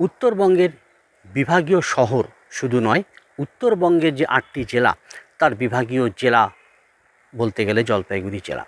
উত্তরবঙ্গের বিভাগীয় শহর শুধু নয়, উত্তরবঙ্গের যে আটটি জেলা, তার বিভাগীয় জেলা বলতে গেলে জলপাইগুড়ি জেলা।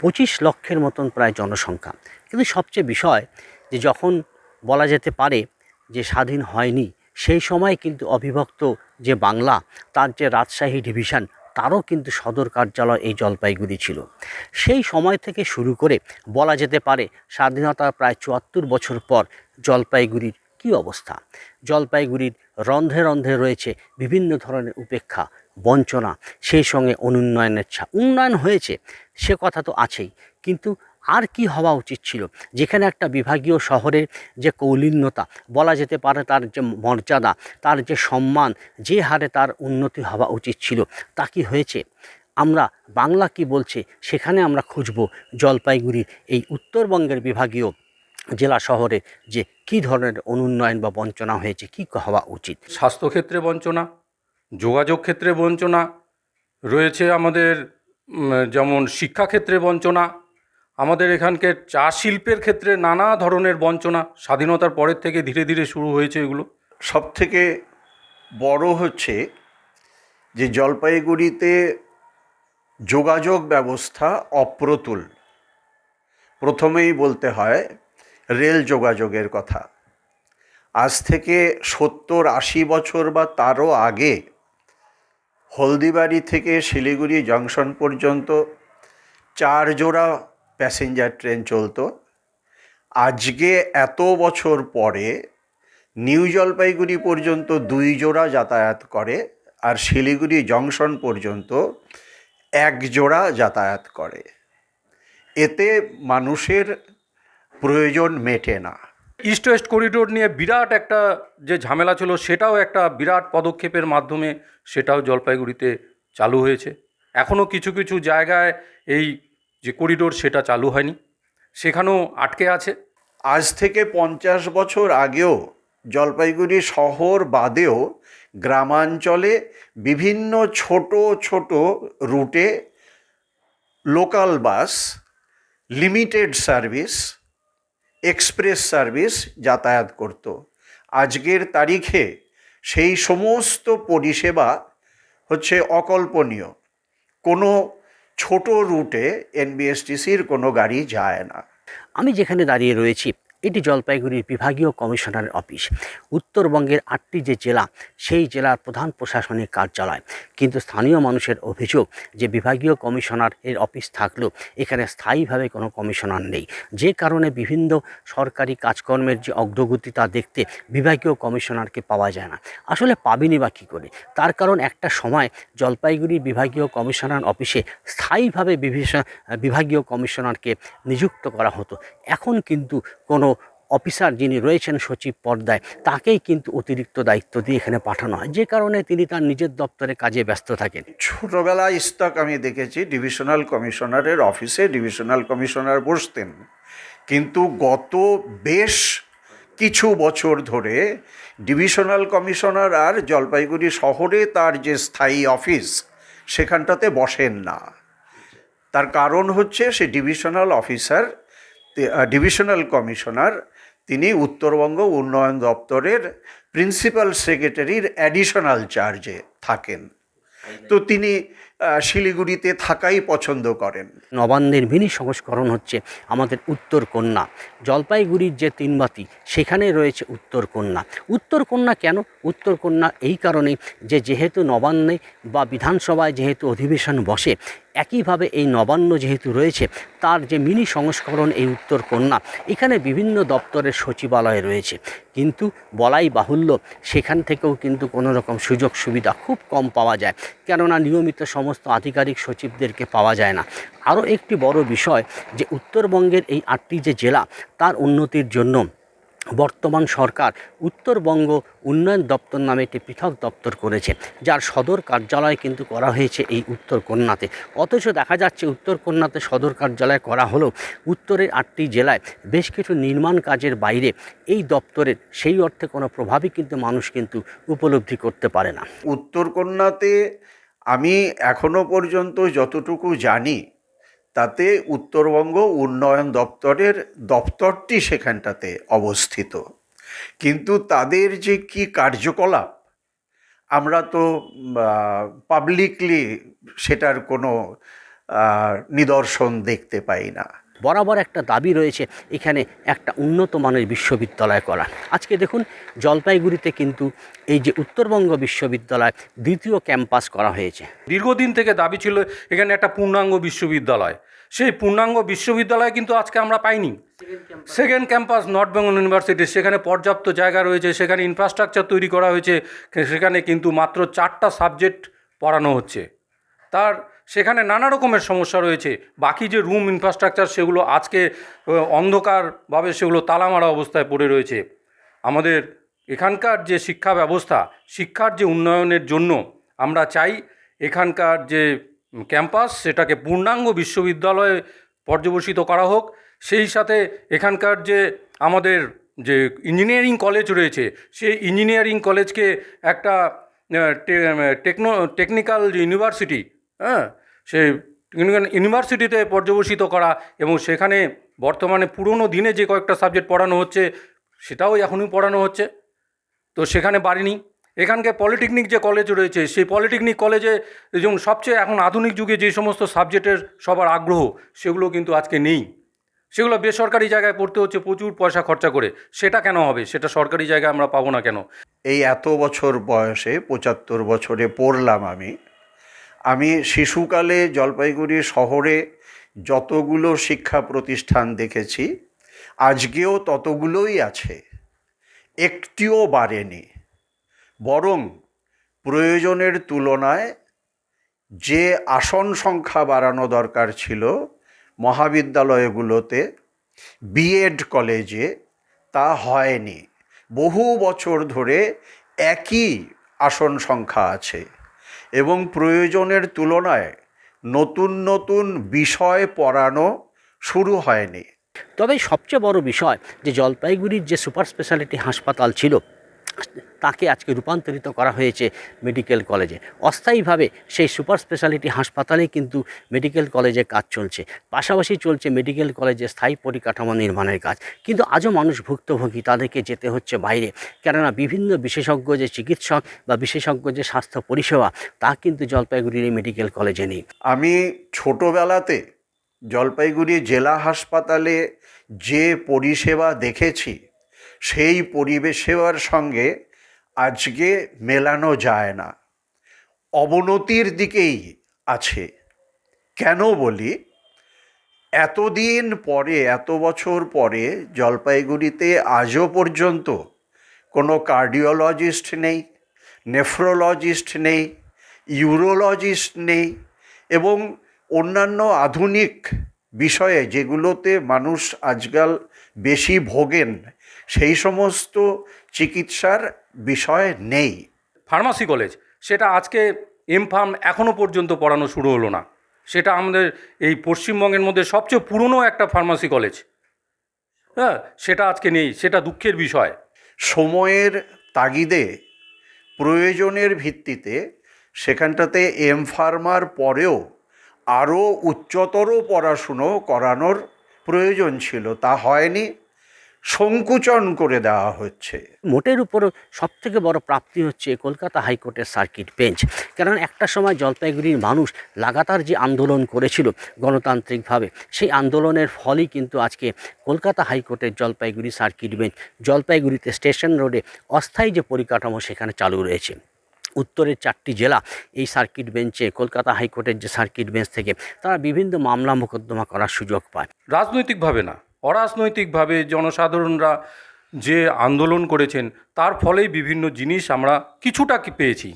পঁচিশ লক্ষের মতন প্রায় জনসংখ্যা। কিন্তু সবচেয়ে বিষয় যে যখন বলা যেতে পারে যে স্বাধীন হয়নি, সেই সময় কিন্তু অবিভক্ত যে বাংলা, তার যে রাজশাহী ডিভিশন, তারও কিন্তু সদর কার্যালয় এই জলপাইগুড়ি ছিল। সেই সময় থেকে শুরু করে বলা যেতে পারে স্বাধীনতার প্রায় চুয়াত্তর বছর পর জলপাইগুড়ির কী অবস্থা? জলপাইগুড়ির রন্ধ্রে রন্ধ্রে রয়েছে বিভিন্ন ধরনের উপেক্ষা, বঞ্চনা, সেই সঙ্গে অনুন্নয়নের ছা, উন্নয়ন হয়েছে, সে কথা তো আছেই। কিন্তু আর কি হওয়া উচিত ছিল? যেখানে একটা বিভাগীয় শহরের যে কৌলিন্যতা, বলা যেতে পারে তার যে মর্যাদা, তার যে সম্মান, যে হারে তার উন্নতি হওয়া উচিত ছিল, তা কি হয়েছে? আমরা, বাংলা কি বলছে, সেখানে আমরা খুঁজব জলপাইগুড়ির এই উত্তরবঙ্গের বিভাগীয় জেলা শহরে যে কী ধরনের অনুন্নয়ন বা বঞ্চনা হয়েছে কী হওয়া উচিত? স্বাস্থ্যক্ষেত্রে বঞ্চনা যোগাযোগ ক্ষেত্রে বঞ্চনা রয়েছে আমাদের যেমন শিক্ষাক্ষেত্রে বঞ্চনা আমাদের এখানকার চা শিল্পের ক্ষেত্রে নানা ধরনের বঞ্চনা স্বাধীনতার পরের থেকে ধীরে ধীরে শুরু হয়েছে এগুলো। সব থেকে বড় হচ্ছে যে জলপাইগুড়িতে যোগাযোগ ব্যবস্থা অপ্রতুল। প্রথমেই বলতে হয় রেল যোগাযোগের কথা। আজ থেকে সত্তর আশি বছর বা তারও আগে হলদিবাড়ি থেকে শিলিগুড়ি জংশন পর্যন্ত চার জোড়া প্যাসেঞ্জার ট্রেন চলতো। আজকে এত বছর পরে নিউ জলপাইগুড়ি পর্যন্ত দুই জোড়া যাতায়াত করে আর শিলিগুড়ি জংশন পর্যন্ত এক জোড়া যাতায়াত করে। এতে মানুষের প্রয়োজন মেটে না। ইস্ট ওয়েস্ট করিডোর নিয়ে বিরাট একটা যে ঝামেলা ছিল সেটাও একটা বিরাট পদক্ষেপের মাধ্যমে সেটাও জলপাইগুড়িতে চালু হয়েছে। এখনও কিছু কিছু জায়গায় এই যে করিডোর সেটা চালু হয়নি। সেখানেও আটকে আছে। আজ থেকে পঞ্চাশ বছর আগেও জলপাইগুড়ি শহর বাদেও গ্রামাঞ্চলে বিভিন্ন ছোট ছোট রুটে local bus limited service express service যাতায়াত করত। আজকের তারিখে সেই সমস্ত পরিষেবা হচ্ছে অকল্পনীয়। কোনো ছোট রুটে এনবিএসটিসির কোনো গাড়ি যায় না। আমি যেখানে দাঁড়িয়ে রয়েছি এটি জলপাইগুড়ির বিভাগীয় কমিশনারের অফিস। উত্তরবঙ্গের আটটি যে জেলা, সেই জেলার প্রধান প্রশাসনিক কার্যালয়। কিন্তু স্থানীয় মানুষের অভিযোগ যে বিভাগীয় কমিশনার এর অফিস থাকলেও এখানে স্থায়ীভাবে কোনো কমিশনার নেই। যে কারণে বিভিন্ন সরকারি কাজকর্মের যে অগ্রগতি তা দেখতে বিভাগীয় কমিশনারকে পাওয়া যায় না। আসলে পাবিনি বা কী করে? তার কারণ একটা সময় জলপাইগুড়ি বিভাগীয় কমিশনার অফিসে স্থায়ীভাবে বিভাগীয় কমিশনারকে নিযুক্ত করা হতো। এখন কিন্তু কোনো অফিসার যিনি রয়েছেন সচিব পর্দায়, তাকেই কিন্তু অতিরিক্ত দায়িত্ব দিয়ে এখানে পাঠানো হয়। যে কারণে তিনি তার নিজের দপ্তরে কাজে ব্যস্ত থাকেন। ছোটবেলা ইস্তক আমি দেখেছি, ডিভিশনাল কমিশনারের অফিসে ডিভিশনাল কমিশনার বসতেন। কিন্তু গত বেশ কিছু বছর ধরে ডিভিশনাল কমিশনার আর জলপাইগুড়ি শহরে তার যে স্থায়ী অফিস, সেখানটাতে বসেন না। তার কারণ হচ্ছে সে ডিভিশনাল অফিসার ডিভিশনাল কমিশনার, তিনি উত্তরবঙ্গ উন্নয়ন দপ্তরের প্রিন্সিপাল সেক্রেটারির অ্যাডিশনাল চার্জে থাকেন। তো তিনি শিলিগুড়িতে থাকাই পছন্দ করেন। নবান্নের মিনি সংস্করণ হচ্ছে আমাদের উত্তর কন্যা। জলপাইগুড়ির যে তিনবাতি, সেখানে রয়েছে উত্তর কন্যা। উত্তর কন্যা কেন? উত্তর কন্যা এই কারণে যে যেহেতু নবান্নে বা বিধানসভায় যেহেতু অধিবেশন বসে একইভাবে এই নবান্ন যেহেতু রয়েছে, তার যে মিনি সংস্করণ এই উত্তর কন্যা, এখানে বিভিন্ন দপ্তরের সচিবালয় রয়েছে। কিন্তু বলাই বাহুল্য, সেখান থেকেও কিন্তু কোনো রকম সুযোগ সুবিধা খুব কম পাওয়া যায়। কেননা নিয়মিত সমস্ত আধিকারিক সচিবদেরকে পাওয়া যায় না। আরও একটি বড় বিষয় যে, উত্তরবঙ্গের এই আটটি যে জেলা, তার উন্নতির জন্য বর্তমান সরকার উত্তরবঙ্গ উন্নয়ন দপ্তর নামে একটি পৃথক দপ্তর করেছে, যার সদর কার্যালয় কিন্তু করা হয়েছে এই উত্তর কন্যাতে। অথচ দেখা যাচ্ছে উত্তর কন্যাতে সদর কার্যালয় করা হলেও উত্তরের আটটি জেলায় বেশ কিছু নির্মাণ কাজের বাইরে এই দপ্তরের সেই অর্থে কোনো প্রভাবই কিন্তু মানুষ কিন্তু উপলব্ধি করতে পারে না। উত্তরকন্যাতে আমি এখনও পর্যন্ত যতটুকু জানি তাতে উত্তরবঙ্গ উন্নয়ন দপ্তরের দপ্তরটি সেখানটাতে অবস্থিত। কিন্তু তাদের যে কি কার্যকলাপ, আমরা তো পাবলিকলি সেটার কোনো নিদর্শন দেখতে পাই না। বরাবর একটা দাবি রয়েছে এখানে একটা উন্নত মানের বিশ্ববিদ্যালয় করা। আজকে দেখুন জলপাইগুড়িতে কিন্তু এই যে উত্তরবঙ্গ বিশ্ববিদ্যালয় দ্বিতীয় ক্যাম্পাস করা হয়েছে। দীর্ঘদিন থেকে দাবি ছিল এখানে একটা পূর্ণাঙ্গ বিশ্ববিদ্যালয়। সেই পূর্ণাঙ্গ বিশ্ববিদ্যালয় কিন্তু আজকে আমরা পাইনি। Second campus North Bengal University সেখানে পর্যাপ্ত জায়গা রয়েছে সেখানে ইনফ্রাস্ট্রাকচার তৈরি করা হয়েছে সেখানে কিন্তু মাত্র চারটা সাবজেক্ট পড়ানো হচ্ছে। তার সেখানে নানা রকমের সমস্যা রয়েছে। বাকি যে রুম ইনফ্রাস্ট্রাকচার সেগুলো আজকে অন্ধকারভাবে সেগুলো তালামারা অবস্থায় পড়ে রয়েছে। আমাদের এখানকার যে শিক্ষা ব্যবস্থা, শিক্ষার যে উন্নয়নের জন্য আমরা চাই এখানকার যে ক্যাম্পাস সেটাকে পূর্ণাঙ্গ বিশ্ববিদ্যালয়ে পর্যবসিত করা হোক। সেই সাথে এখানকার যে আমাদের যে ইঞ্জিনিয়ারিং কলেজ রয়েছে, সেই ইঞ্জিনিয়ারিং কলেজকে একটা টেকনো, টেকনিক্যাল ইউনিভার্সিটি হ্যাঁ? সে ইউনিভার্সিটিতে পর্যবসিত করা এবং সেখানে বর্তমানে পুরনো দিনে যে কয়েকটা সাবজেক্ট পড়ানো হচ্ছে, সেটাও এখনই পড়ানো হচ্ছে। তো সেখানে বাড়িনি এখানকার পলিটেকনিক যে কলেজ রয়েছে, সেই পলিটেকনিক কলেজে যেমন সবচেয়ে এখন আধুনিক যুগে যে সমস্ত সাবজেক্টের সবার আগ্রহ, সেগুলো কিন্তু আজকে নেই। সেগুলো বেসরকারি জায়গায় পড়তে হচ্ছে প্রচুর পয়সা খরচা করে। সেটা কেন হবে? সেটা সরকারি জায়গায় আমরা পাবো না কেন? এই এত বছর বয়সে, পঁচাত্তর বছরে পড়লাম আমি আমি শিশুকালে জলপাইগুড়ি শহরে যতগুলো শিক্ষা প্রতিষ্ঠান দেখেছি, আজকেও ততগুলোই আছে। একটিও বাড়েনি। বরং প্রয়োজনের তুলনায় যে আসন সংখ্যা বাড়ানো দরকার ছিল মহাবিদ্যালয়গুলোতে বিএড কলেজে তা হয়নি। বহু বছর ধরে একই আসন সংখ্যা আছে। এবং প্রয়োজনের তুলনায় নতুন নতুন বিষয় পড়ানো শুরু হয়নি। তবে সবচেয়ে বড় বিষয় যে জলপাইগুড়ির যে সুপার স্পেশালিটি হাসপাতাল ছিল তাকে আজকে রূপান্তরিত করা হয়েছে মেডিকেল কলেজে। অস্থায়ীভাবে সেই সুপার স্পেশালিটি হাসপাতালে কিন্তু মেডিকেল কলেজে কাজ চলছে। পাশাপাশি চলছে মেডিকেল কলেজে স্থায়ী পরিকাঠামো নির্মাণের কাজ। কিন্তু আজও মানুষ ভুক্তভোগী, তাদেরকে যেতে হচ্ছে বাইরে। কেননা বিভিন্ন বিশেষজ্ঞ যে চিকিৎসক বা বিশেষজ্ঞ যে স্বাস্থ্য পরিষেবা, তা কিন্তু জলপাইগুড়ির মেডিকেল কলেজে নেই। আমি ছোটবেলাতে জলপাইগুড়ি জেলা হাসপাতালে যে পরিষেবা দেখেছি সেই পরিষেবার সঙ্গে আজকে মেলানো যায় না। অবনতির দিকেই আছে। কেন বলি? এতদিন পরে, এত বছর পরে জলপাইগুড়িতে আজও পর্যন্ত কোনো কার্ডিওলজিস্ট নেই, নেফ্রোলজিস্ট নেই, ইউরোলজিস্ট নেই এবং অন্যান্য আধুনিক বিষয়ে যেগুলোতে মানুষ আজকাল বেশি ভোগেন সেই সমস্ত চিকিৎসার বিষয় নেই। ফার্মাসি কলেজ সেটা আজকে এম ফার্ম এখনও পর্যন্ত পড়ানো শুরু হলো না। সেটা আমাদের এই পশ্চিমবঙ্গের মধ্যে সবচেয়ে পুরনো একটা ফার্মাসি কলেজ হ্যাঁ সেটা আজকে নেই সেটা দুঃখের বিষয়। সময়ের তাগিদে প্রয়োজনের ভিত্তিতে সেখানটাতে এম ফার্মার পরেও আরও উচ্চতর পড়াশুনো করানোর প্রয়োজন ছিল তা হয়নি। সংকুচন করে দেওয়া হচ্ছে। মোটের উপরও সবথেকে বড় প্রাপ্তি হচ্ছে কলকাতা হাইকোর্টের সার্কিট বেঞ্চ। কারণ একটা সময় জলপাইগুড়ির মানুষ লাগাতার যে আন্দোলন করেছিল গণতান্ত্রিকভাবে সেই আন্দোলনের ফলই কিন্তু আজকে কলকাতা হাইকোর্টের জলপাইগুড়ি সার্কিট বেঞ্চ জলপাইগুড়িতে স্টেশন রোডে অস্থায়ী যে পরিকাঠামো সেখানে চালু রয়েছে। উত্তরের চারটি জেলা এই সার্কিট বেঞ্চে কলকাতা হাইকোর্টের যে সার্কিট বেঞ্চ থেকে তারা বিভিন্ন মামলা মোকদ্দমা করার সুযোগ পায়। রাজনৈতিকভাবে না। অরাজনৈতিকভাবে জনসাধারণরা যে আন্দোলন করেছেন, তার ফলেই বিভিন্ন জিনিস আমরা কিছুটা পেয়েছি।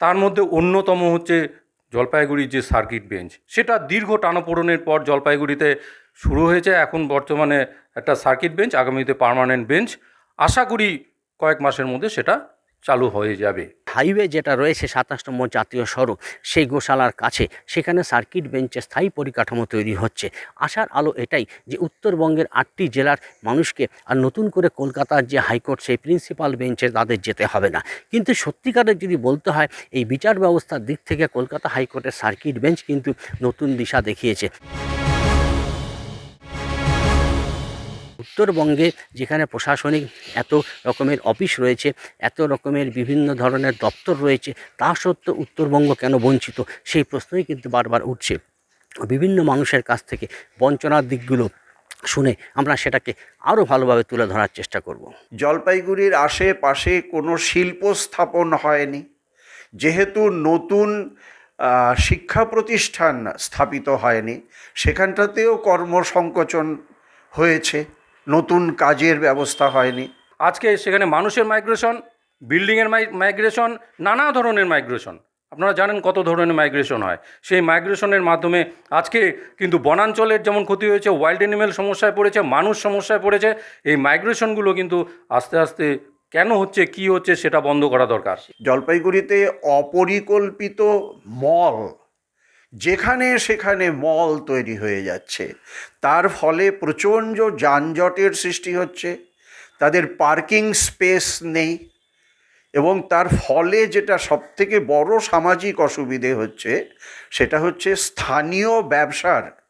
তার মধ্যে অন্যতম হচ্ছে জলপাইগুড়ির যে সার্কিট বেঞ্চ। সেটা দীর্ঘ টানাপোড়নের পর জলপাইগুড়িতে শুরু হয়েছে। এখন বর্তমানে একটা সার্কিট বেঞ্চ, আগামীতে পার্মানেন্ট বেঞ্চ। আশা করি কয়েক মাসের মধ্যে সেটা চালু হয়ে যাবে। হাইওয়ে যেটা রয়েছে সাতাশ নম্বর জাতীয় সড়ক, সেই গোশালার কাছে সেখানে সার্কিট বেঞ্চে স্থায়ী পরিকাঠামো তৈরি হচ্ছে। আশার আলো এটাই যে উত্তরবঙ্গের আটটি জেলার মানুষকে আর নতুন করে কলকাতার যে হাইকোর্ট, সেই প্রিন্সিপাল বেঞ্চে তাদের যেতে হবে না। কিন্তু সত্যিকারের যদি বলতে হয়, এই বিচার ব্যবস্থার দিক থেকে কলকাতা হাইকোর্টের সার্কিট বেঞ্চ কিন্তু নতুন দিশা দেখিয়েছে। উত্তরবঙ্গে যেখানে প্রশাসনিক এত রকমের অফিস রয়েছে, এত রকমের বিভিন্ন ধরনের দপ্তর রয়েছে, তা সত্ত্বেও উত্তরবঙ্গ কেন বঞ্চিত? সেই প্রশ্নই কিন্তু বারবার উঠছে। বিভিন্ন মানুষের কাছ থেকে বঞ্চনার দিকগুলো শুনে আমরা সেটাকে আরও ভালোভাবে তুলে ধরার চেষ্টা করব। জলপাইগুড়ির আশেপাশে কোনো শিল্প স্থাপন হয়নি। যেহেতু নতুন শিক্ষা প্রতিষ্ঠান স্থাপিত হয়নি, সেখানটাতেও কর্মসংকোচন হয়েছে। নতুন কাজের ব্যবস্থা হয়নি। আজকে সেখানে মানুষের মাইগ্রেশন বিল্ডিংয়ের মাইগ্রেশন নানা ধরনের মাইগ্রেশন আপনারা জানেন কত ধরনের মাইগ্রেশন হয়। সেই মাইগ্রেশনের মাধ্যমে আজকে কিন্তু বনাঞ্চলের যেমন ক্ষতি হয়েছে ওয়াইল্ড অ্যানিমেল সমস্যায় পড়েছে মানুষ সমস্যায় পড়েছে এই মাইগ্রেশনগুলো কিন্তু আস্তে আস্তে কেন হচ্ছে কি হচ্ছে সেটা বন্ধ করা দরকার। জলপাইগুড়িতে অপরিকল্পিত মল যেখানে সেখানে মল তৈরি হয়ে যাচ্ছে। তার ফলে প্রচণ্ড যানজটের সৃষ্টি হচ্ছে। তাদের পার্কিং স্পেস নেই এবং তার ফলে যেটা সবথেকে বড় সামাজিক অসুবিধে হচ্ছে, সেটা হচ্ছে স্থানীয় ব্যবসার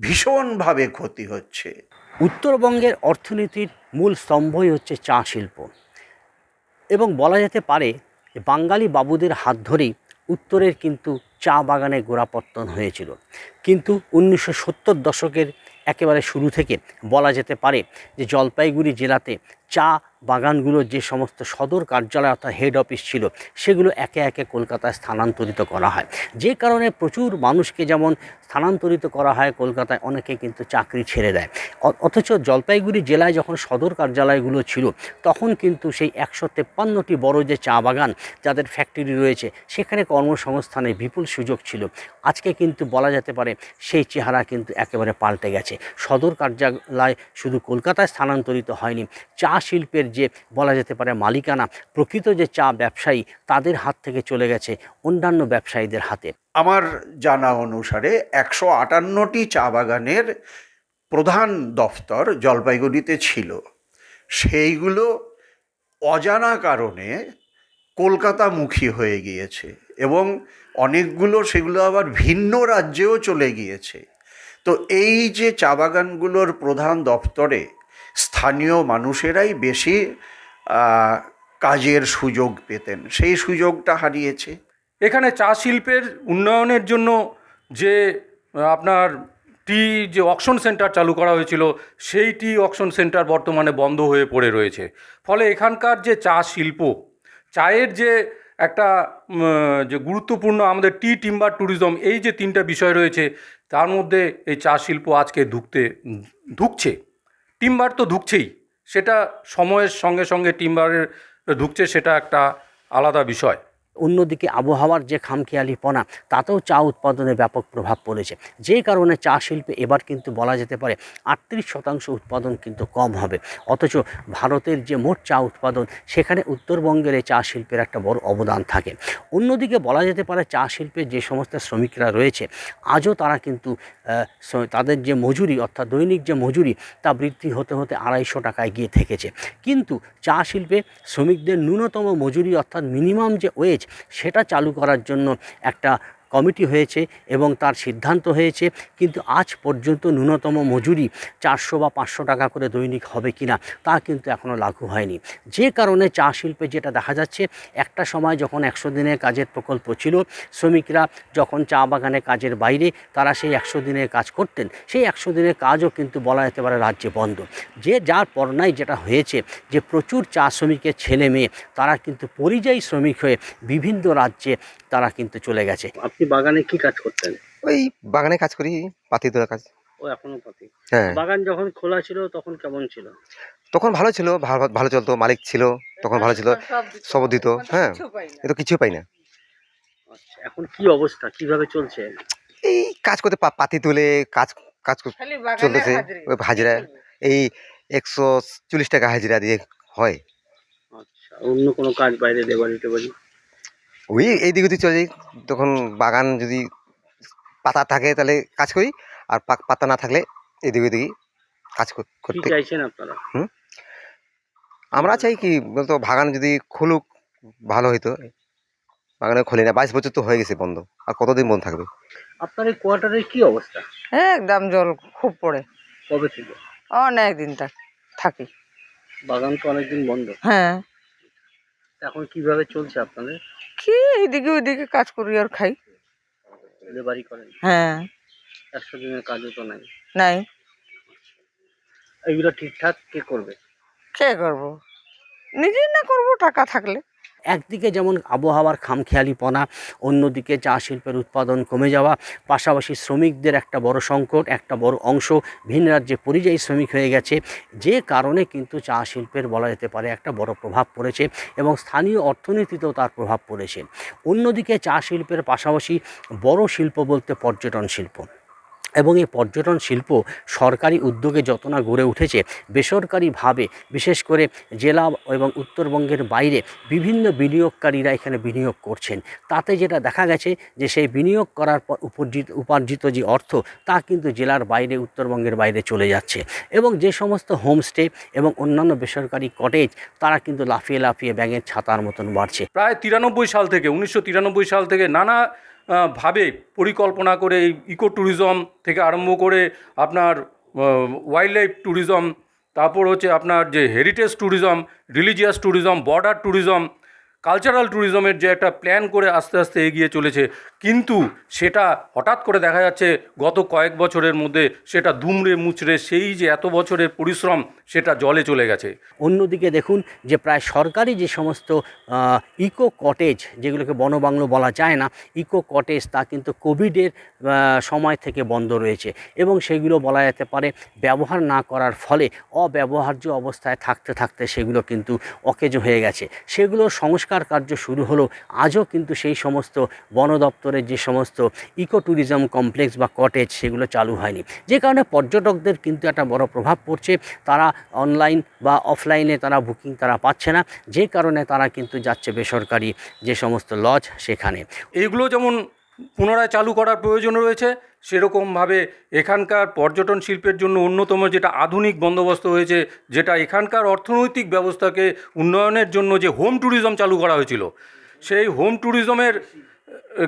ভীষণভাবে ক্ষতি হচ্ছে। উত্তরবঙ্গের অর্থনীতির মূল স্তম্ভই হচ্ছে চা শিল্প। এবং বলা যেতে পারে বাঙালি বাবুদের হাত ধরেই উত্তরের কিন্তু চা বাগানে গোড়াপত্তন হয়েছিল। কিন্তু উনিশশো সত্তর দশকের একেবারে শুরু থেকে বলা যেতে পারে যে জলপাইগুড়ি জেলাতে চা বাগানগুলোর যে সমস্ত সদর কার্যালয় অর্থাৎ হেড অফিস ছিল, সেগুলো একে একে কলকাতায় স্থানান্তরিত করা হয়। যে কারণে প্রচুর মানুষকে যেমন স্থানান্তরিত করা হয়, কলকাতায় অনেকে কিন্তু চাকরি ছেড়ে দেয়। অথচ জলপাইগুড়ি জেলায় যখন সদর কার্যালয়গুলো ছিল, তখন কিন্তু সেই একশো তেপ্পান্নটি বড় যে চা বাগান যাদের ফ্যাক্টরি রয়েছে, সেখানে কর্মসংস্থানের বিপুল সুযোগ ছিল। আজকে কিন্তু বলা যেতে পারে সেই চেহারা কিন্তু একেবারে পাল্টে গেছে। সদর কার্যালয় শুধু কলকাতায় স্থানান্তরিত হয়নি, চা শিল্পের যে বলা যেতে পারে মালিকানা, প্রকৃত যে চা ব্যবসায়ী তাদের হাত থেকে চলে গেছে অন্যান্য ব্যবসায়ীদের হাতে। আমার জানা অনুসারে একশো আটান্নটি চা বাগানের প্রধান দফতর জলপাইগুড়িতে ছিল। সেইগুলো অজানা কারণে কলকাতামুখী হয়ে গিয়েছে এবং অনেকগুলো সেগুলো আবার ভিন্ন রাজ্যেও চলে গিয়েছে। তো এই যে চা বাগানগুলোর প্রধান দপ্তরে স্থানীয় মানুষেরাই বেশি কাজের সুযোগ পেতেন। সেই সুযোগটা হারিয়েছে। এখানে চা শিল্পের উন্নয়নের জন্য যে আপনার টি যে অকশন সেন্টার চালু করা হয়েছিল, সেই টি অকশন সেন্টার বর্তমানে বন্ধ হয়ে পড়ে রয়েছে। ফলে এখানকার যে চা শিল্প, চায়ের যে একটা যে গুরুত্বপূর্ণ আমাদের টি টিম্বার ট্যুরিজম, এই যে তিনটা বিষয় রয়েছে, তার মধ্যে এই চা শিল্প আজকে ধুকতে, ধুকছে। টিম্বার তো ঢুকছেই। সেটা সময়ের সঙ্গে সঙ্গে টিম্বারের ঢুকছে সেটা একটা আলাদা বিষয়। অন্যদিকে আবহাওয়ার যে খামখেয়ালিপনা, তাতেও চা উৎপাদনে ব্যাপক প্রভাব পড়েছে। যে কারণে চা শিল্পে এবার কিন্তু বলা যেতে পারে আটত্রিশ শতাংশ উৎপাদন কিন্তু কম হবে। অথচ ভারতের যে মোট চা উৎপাদন, সেখানে উত্তরবঙ্গের এই চা শিল্পের একটা বড় অবদান থাকে। অন্যদিকে বলা যেতে পারে চা শিল্পের যে সমস্ত শ্রমিকরা রয়েছে, আজও তারা কিন্তু তাদের যে মজুরি, অর্থাৎ দৈনিক যে মজুরি, তা বৃদ্ধি হতে হতে আড়াইশো টাকায় গিয়ে থেকেছে। কিন্তু চা শিল্পে শ্রমিকদের ন্যূনতম মজুরি, অর্থাৎ মিনিমাম যে ওয়েজ সেটা চালু করার জন্য একটা কমিটি হয়েছে এবং তার সিদ্ধান্ত হয়েছে, কিন্তু আজ পর্যন্ত ন্যূনতম মজুরি চারশো বা পাঁচশো টাকা করে দৈনিক হবে কি না তা কিন্তু এখনও লাগু হয়নি। যে কারণে চা শিল্পে যেটা দেখা যাচ্ছে, একটা সময় যখন একশো দিনের কাজের প্রকল্প ছিল, শ্রমিকরা যখন চা বাগানে কাজের বাইরে, তারা সেই একশো দিনের কাজ করতেন, সেই একশো দিনের কাজও কিন্তু বলা যেতে পারে রাজ্যে বন্ধ। যে যার পরনাই যেটা হয়েছে, যে প্রচুর চা শ্রমিকের ছেলে মেয়ে, তারা কিন্তু পরিযায়ী শ্রমিক হয়ে বিভিন্ন রাজ্যে তারা কিন্তু চলে গেছে। আপনি বাগানে কি কাজ করতেন? ওই বাগানে কাজ করি পাতি তোলা কাজ। ও এখনও পাতি? হ্যাঁ। বাগান যখন খোলা ছিল তখন কেমন ছিল? তখন ভালো ছিল ভালো ভালো চলতো মালিক ছিল তখন ভালো ছিল সব দিত হ্যাঁ। এ তো কিছু পাই না। আচ্ছা এখন কি অবস্থা? কীভাবে চলছে? এই কাজ করতে পা- পাতি তুলে কাজ কাজ চলতেছে ওই হাজিরা এই একশো চল্লিশ টাকা হাজিরা দিয়ে হয়। আচ্ছা অন্য কোনো কাজ বাইরে দেবারি টেবারি ওই এই দিকে চলে যাই। তখন বাগান যদি পাতা থাকে তাহলে কাজ করি আর পাতা না থাকলে এদিকে ওদিকে কাজ করতে। চাইছেন আপনারা? আমরা চাই কি বলতো বাগান যদি খুলুক ভালো হইতো। বাগানে খুলি না বাইশ বছর তো হয়ে গেছে বন্ধ আর কতদিন বন্ধ থাকবে? আপনার এই কোয়ার্টারের কি অবস্থা? একদম জল খুব পড়ে। কবে থেকে? অনেক দিন থাক থাকি। বাগান তো অনেকদিন বন্ধ। হ্যাঁ। এখন কীভাবে চলছে আপনাদের? কি এইদিকে ওইদিকে কাজ করি আর খাই। বাড়ি করেন? হ্যাঁ। একশো দিনের কাজও তো নাই। নাই। এগুলো ঠিকঠাক কে করবে? কে করব? নিজেই না করব টাকা থাকলে। একদিকে যেমন আবহাওয়ার খামখেয়ালিপনা, অন্যদিকে চা শিল্পের উৎপাদন কমে যাওয়া, পাশাপাশি শ্রমিকদের একটা বড় সংকট, একটা বড় অংশ, ভিন রাজ্যে পরিযায়ী শ্রমিক হয়ে গেছে। যে কারণে কিন্তু চা শিল্পের বলা যেতে পারে একটা বড় প্রভাব পড়েছে এবং স্থানীয় অর্থনীতিতেও তার প্রভাব পড়েছে। অন্যদিকে চা শিল্পের পাশাপাশি বড় শিল্প বলতে পর্যটন শিল্প। এবং এই পর্যটন শিল্প সরকারি উদ্যোগে যত না গড়ে উঠেছে, বেসরকারিভাবে বিশেষ করে জেলা এবং উত্তরবঙ্গের বাইরে বিভিন্ন বিনিয়োগকারীরা এখানে বিনিয়োগ করছেন। তাতে যেটা দেখা গেছে যে সেই বিনিয়োগ করার পর উপার্জিত উপার্জিত যে অর্থ, তা কিন্তু জেলার বাইরে, উত্তরবঙ্গের বাইরে চলে যাচ্ছে। এবং যে সমস্ত হোমস্টে এবং অন্যান্য বেসরকারি কটেজ, তারা কিন্তু লাফিয়ে লাফিয়ে ব্যাঙের ছাতার মতন বাড়ছে। প্রায় তিরানব্বই সাল থেকে, উনিশশো তিরানব্বই সাল থেকে নানা ভাবে পরিকল্পনা করে এই ইকো ট্যুরিজম থেকে আরম্ভ করে আপনার ওয়াইল্ড লাইফ ট্যুরিজম তারপর হচ্ছে আপনার যে heritage tourism religious tourism border tourism cultural ট্যুরিজমের যে একটা প্ল্যান করে আস্তে আস্তে এগিয়ে চলেছে। কিন্তু সেটা হঠাৎ করে দেখা যাচ্ছে গত কয়েক বছরের মধ্যে সেটা দুমড়ে মুচড়ে সেই যে এত বছরের পরিশ্রম, সেটা জলে চলে গেছে। অন্যদিকে দেখুন যে প্রায় সরকারি যে সমস্ত ইকো কটেজ যেগুলোকে বনবাংলো বলা যায় না ইকো কটেজ তা কিন্তু কোভিডের সময় থেকে বন্ধ রয়েছে এবং সেগুলো বলা যেতে পারে ব্যবহার না করার ফলে অব্যবহার্য অবস্থায় থাকতে থাকতে সেগুলো কিন্তু অকেজো হয়ে গেছে। সেগুলো সংস্কার কার্য শুরু হলো আজও কিন্তু সেই সমস্ত বন দপ্তরের যে সমস্ত ইকো ট্যুরিজম কমপ্লেক্স বা কটেজ সেগুলো চালু হয়নি। যে কারণে পর্যটকদের কিন্তু একটা বড় প্রভাব পড়ছে। তারা অনলাইন বা অফলাইনে তারা বুকিং তারা পাচ্ছে না। যে কারণে তারা কিন্তু যাচ্ছে বেসরকারি যে সমস্ত লজ সেখানে। এইগুলো যেমন পুনরায় চালু করার প্রয়োজন রয়েছে, সেরকমভাবে এখানকার পর্যটন শিল্পের জন্য অন্যতম যেটা আধুনিক বন্দোবস্ত হয়েছে, যেটা এখানকার অর্থনৈতিক ব্যবস্থাকে উন্নয়নের জন্য যে হোম ট্যুরিজম চালু করা হয়েছিল, সেই হোম ট্যুরিজমের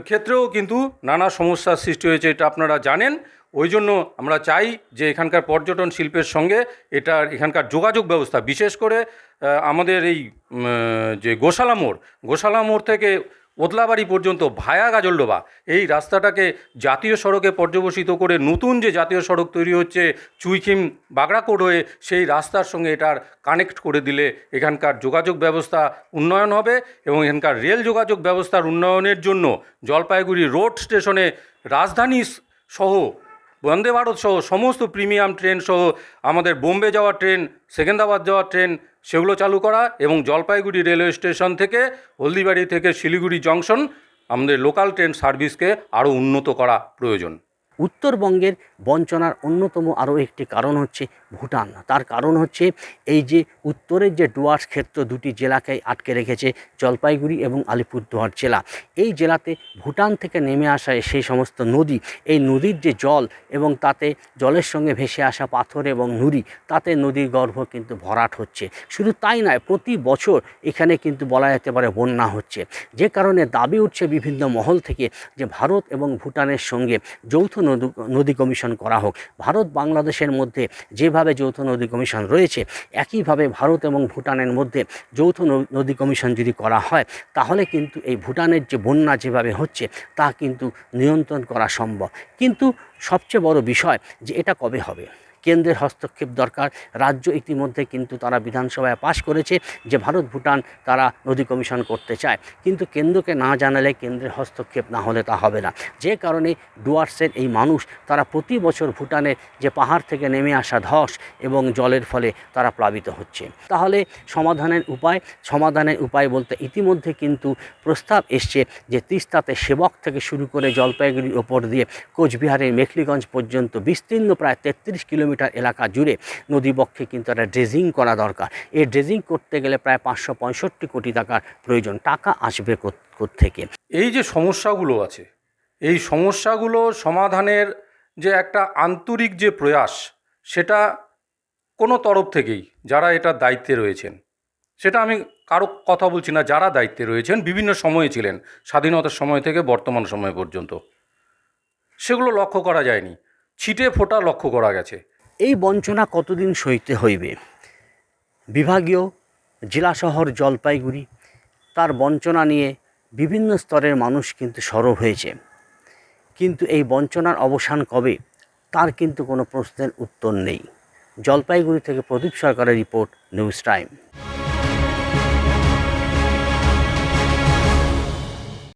ক্ষেত্রেও কিন্তু নানা সমস্যার সৃষ্টি হয়েছে, এটা আপনারা জানেন। ওই জন্য আমরা চাই যে এখানকার পর্যটন শিল্পের সঙ্গে এটার এখানকার যোগাযোগ ব্যবস্থা, বিশেষ করে আমাদের এই যে গোশালা মোড় গোশালা মোড় থেকে ওদলাবাড়ি পর্যন্ত ভায়া গাজলডোবা এই রাস্তাটাকে জাতীয় সড়কে পর্যবসিত করে নতুন যে জাতীয় সড়ক তৈরি হচ্ছে চুইখিম বাগড়াকোট হয়ে, সেই রাস্তার সঙ্গে এটার কানেক্ট করে দিলে এখানকার যোগাযোগ ব্যবস্থা উন্নয়ন হবে এবং এখানকার রেল যোগাযোগ ব্যবস্থার উন্নয়নের জন্য জলপাইগুড়ি রোড স্টেশনে রাজধানী সহ, বন্দে ভারত সহ সমস্ত প্রিমিয়াম ট্রেন সহ আমাদের বোম্বে যাওয়ার ট্রেন সেকেন্দ্রাবাদ যাওয়ার ট্রেন সেগুলো চালু করা এবং জলপাইগুড়ি রেলওয়ে স্টেশন থেকে হলদিবাড়ি থেকে শিলিগুড়ি জংশন আমাদের লোকাল ট্রেন সার্ভিসকে আরও উন্নত করা প্রয়োজন। উত্তরবঙ্গের বঞ্চনার অন্যতম আরও একটি কারণ হচ্ছে ভুটান। তার কারণ হচ্ছে এই যে উত্তরের যে ডুয়ার্স ক্ষেত্র দুটি জেলাকে আটকে রেখেছে জলপাইগুড়ি এবং আলিপুরদুয়ার জেলা। এই জেলাতে ভুটান থেকে নেমে আসা সেই সমস্ত নদী, এই নদীর যে জল এবং তাতে জলের সঙ্গে ভেসে আসা পাথর এবং নুড়ি, তাতে নদীর গর্ভ কিন্তু ভরাট হচ্ছে। শুধু তাই নয়, প্রতি বছর এখানে কিন্তু বলা যেতে পারে বন্যা হচ্ছে। যে কারণে দাবি উঠছে বিভিন্ন মহল থেকে যে ভারত এবং ভুটানের সঙ্গে যৌথ নদী কমিশন করা হোক। ভারত বাংলাদেশের মধ্যে যেভাবে যৌথ নদী কমিশন রয়েছে, একইভাবে ভারত এবং ভুটানের মধ্যে যৌথ নদী কমিশন যদি করা হয়, তাহলে কিন্তু এই ভুটানের যে বন্যা যেভাবে হচ্ছে, তা কিন্তু নিয়ন্ত্রণ করা সম্ভব। কিন্তু সবচেয়ে বড় বিষয় যে এটা কবে হবে? কেন্দ্রের হস্তক্ষেপ দরকার। রাজ্য ইতিমধ্যে কিন্তু তারা বিধানসভায় পাশ করেছে যে ভারত, ভুটান তারা নদী কমিশন করতে চায়। কিন্তু কেন্দ্রকে না জানালে কেন্দ্রের হস্তক্ষেপ না হলে তা হবে না। যে কারণে ডুয়ার্সের এই মানুষ তারা প্রতি বছর ভুটানের যে পাহাড় থেকে নেমে আসা ধস এবং জলের ফলে তারা প্লাবিত হচ্ছে। তাহলে সমাধানের উপায়? সমাধানের উপায় বলতে ইতিমধ্যে কিন্তু প্রস্তাব এসছে যে তিস্তাতে সেবক থেকে শুরু করে জলপাইগুড়ির ওপর দিয়ে কোচবিহারের মেখলিগঞ্জ পর্যন্ত বিস্তীর্ণ প্রায় তেত্রিশ কিলোমিটার এলাকা জুড়ে নদীবক্ষে কিন্তু একটা ড্রেজিং করা দরকার। এই ড্রেজিং করতে গেলে প্রায় পাঁচশো পঁয়ষট্টি কোটি টাকার প্রয়োজন। টাকা আসবে থেকে এই যে সমস্যাগুলো আছে, এই সমস্যাগুলো সমাধানের যে একটা আন্তরিক যে প্রয়াস, সেটা কোনো তরফ থেকেই যারা এটা দায়িত্বে রয়েছেন, সেটা আমি কারও কথা বলছি না, যারা দায়িত্বে রয়েছেন, বিভিন্ন সময়ে ছিলেন, স্বাধীনতার সময় থেকে বর্তমান সময় পর্যন্ত, সেগুলো লক্ষ্য করা যায়নি। ছিটে ফোটা লক্ষ্য করা গেছে। এই বঞ্চনা কতদিন সইতে হইবে? বিভাগীয় জেলা শহর জলপাইগুড়ি, তার বঞ্চনা নিয়ে বিভিন্ন স্তরের মানুষ কিন্তু সরব হয়েছে। কিন্তু এই বঞ্চনার অবসান কবে? তার কিন্তু কোনো প্রশ্নের উত্তর নেই। জলপাইগুড়ি থেকে প্রদীপ সরকারের রিপোর্ট, নিউজ টাইম।